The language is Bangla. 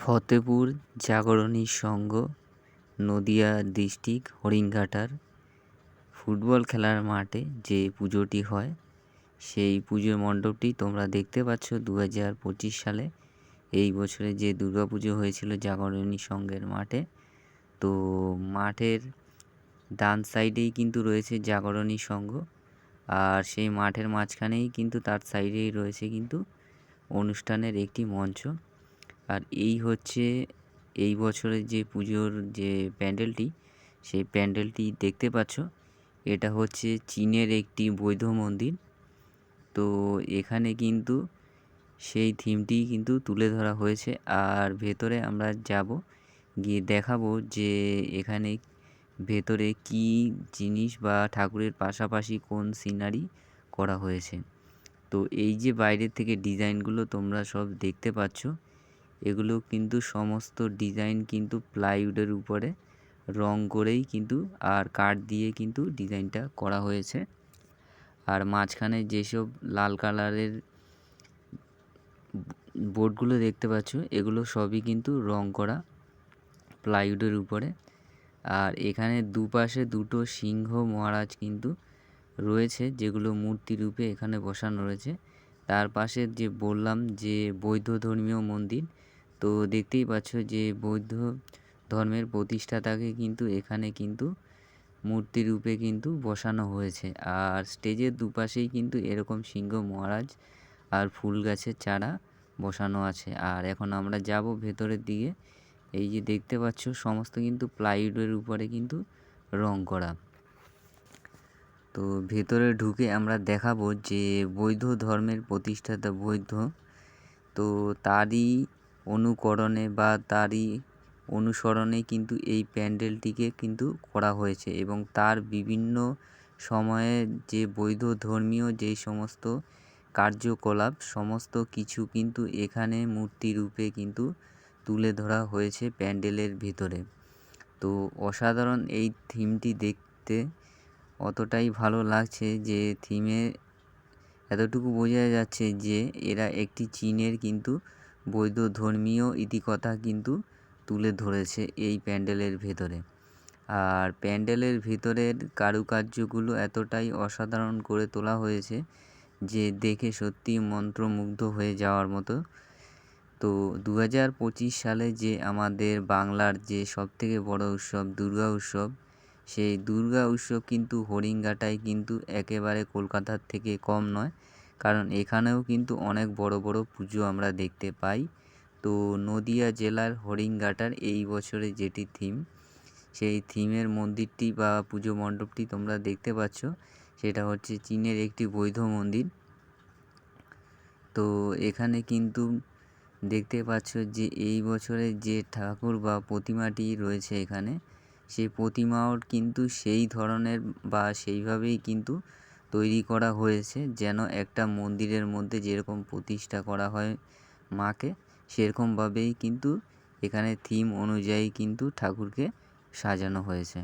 ফতেপুর জাগরণী সংঘ, নদিয়া ডিস্ট্রিক্ট হরিণঘাটার ফুটবল খেলার মাঠে যে পুজোটি হয়, সেই পুজোর মণ্ডপটি তোমরা দেখতে পাচ্ছ দু হাজার পঁচিশ সালে। এই বছরে যে পুজো হয়েছিল জাগরণী সংঘের মাঠে, তো মাঠের ডান সাইডেই কিন্তু রয়েছে জাগরণী সংঘ, আর সেই মাঠের মাঝখানেই কিন্তু তার সাইডেই রয়েছে কিন্তু অনুষ্ঠানের একটি মঞ্চ। আর এই হচ্ছে এই বছরের যে পুজোর যে প্যান্ডেলটি, সেই প্যান্ডেলটি দেখতে পাচ্ছ। এটা হচ্ছে চীনের একটি বৈধ মন্দির। তো এখানে কিন্তু সেই থিমটি কিন্তু তুলে ধরা হয়েছে। আর ভেতরে আমরা যাব, গিয়ে দেখাবো যে এখানে ভেতরে কি জিনিস বা ঠাকুরের পাশাপাশি কোন সিনারি করা হয়েছে। তো এই যে বাইরের থেকে ডিজাইনগুলো তোমরা সব দেখতে পাচ্ছ এগুলো কিন্তু সমস্ত ডিজাইন কিন্তু প্লাইউডের উপরে, রং করেই কিন্তু আর কাঠ দিয়ে কিন্তু ডিজাইনটা করা হয়েছে। আর মাঝখানে যেসব লাল কালারের বোর্ডগুলো দেখতে পাচ্ছ, এগুলো সবই কিন্তু রং করা প্লাইউডের উপরে। আর এখানে দুপাশে দুটো সিংহ মহারাজ কিন্তু রয়েছে, যেগুলো মূর্তি রূপে এখানে বসানো রয়েছে। তার পাশে যে বললাম যে বৌদ্ধ ধর্মীয় মন্দির তো দেখতেই পাচ্ছ যে বৌদ্ধ ধর্মের প্রতিষ্ঠাতাকে কিন্তু এখানে কিন্তু মূর্তি রূপে কিন্তু বসানো হয়েছে। আর স্টেজের দুপাশেই কিন্তু এরকম সিংহ মহারাজ আর ফুল গাছের চারা বসানো আছে। আর এখন আমরা যাব ভেতরের দিকে। এই যে দেখতে পাচ্ছ, সমস্ত কিন্তু প্লাইউডের উপরে কিন্তু রং করা। তো ভেতরে ঢুকে আমরা দেখাবো যে বৌদ্ধ ধর্মের প্রতিষ্ঠাতা বৌদ্ধ, তো তারই অনুকরণে বা তারই অনুসরণে কিন্তু এই প্যান্ডেলটিকে কিন্তু করা হয়েছে এবং তার বিভিন্ন সময়ে যে বৈধ ধর্মীয় যেই সমস্ত কার্যকলাপ, সমস্ত কিছু কিন্তু এখানে মূর্তি রূপে কিন্তু তুলে ধরা হয়েছে প্যান্ডেলের ভিতরে। তো অসাধারণ এই থিমটি দেখতে অতটাই ভালো লাগছে যে থিমে এতটুকু বোঝা যাচ্ছে যে এরা একটি চীনের কিন্তু বৌদ্ধ ধর্মীয় ইতিকথা কিন্তু তুলে ধরেছে এই প্যান্ডেলের ভেতরে। আর প্যান্ডেলের ভিতরের কারুকার্যগুলো এতটাই অসাধারণ করে তোলা হয়েছে যে দেখে সত্যি মন্ত্রমুগ্ধ হয়ে যাওয়ার মতো। তো দু হাজার পঁচিশ সালে যে আমাদের বাংলার যে সবথেকে বড় উৎসব দুর্গা উৎসব, সেই দুর্গা উৎসব কিন্তু হরিঙ্গাটায় কিন্তু একেবারে কলকাতার থেকে কম নয়। কারণ এখানেও কিন্তু অনেক বড় বড় পুজো আমরা দেখতে পাই। তো নদিয়া জেলার হরিঙ্গাটার এই বছরে যেটি থিম সেই থিমের মন্দিরটি বা পুজো মণ্ডপটি তোমরা দেখতে পাচ্ছ। সেটা হচ্ছে চীনের একটি বৈধ মন্দির। তো এখানে কিন্তু দেখতে পাচ্ছ যে এই বছরে যে ঠাকুর বা প্রতিমাটি রয়েছে এখানে, সেই প্রতিমাও কিন্তু সেই ধরনের বা সেইভাবেই কিন্তু তৈরি করা হয়েছে যেন একটা মন্দিরের মধ্যে যেরকম প্রতিষ্ঠা করা হয় মাকে, সেরকমভাবেই কিন্তু এখানে থিম অনুযায়ী কিন্তু ঠাকুরকে সাজানো হয়েছে।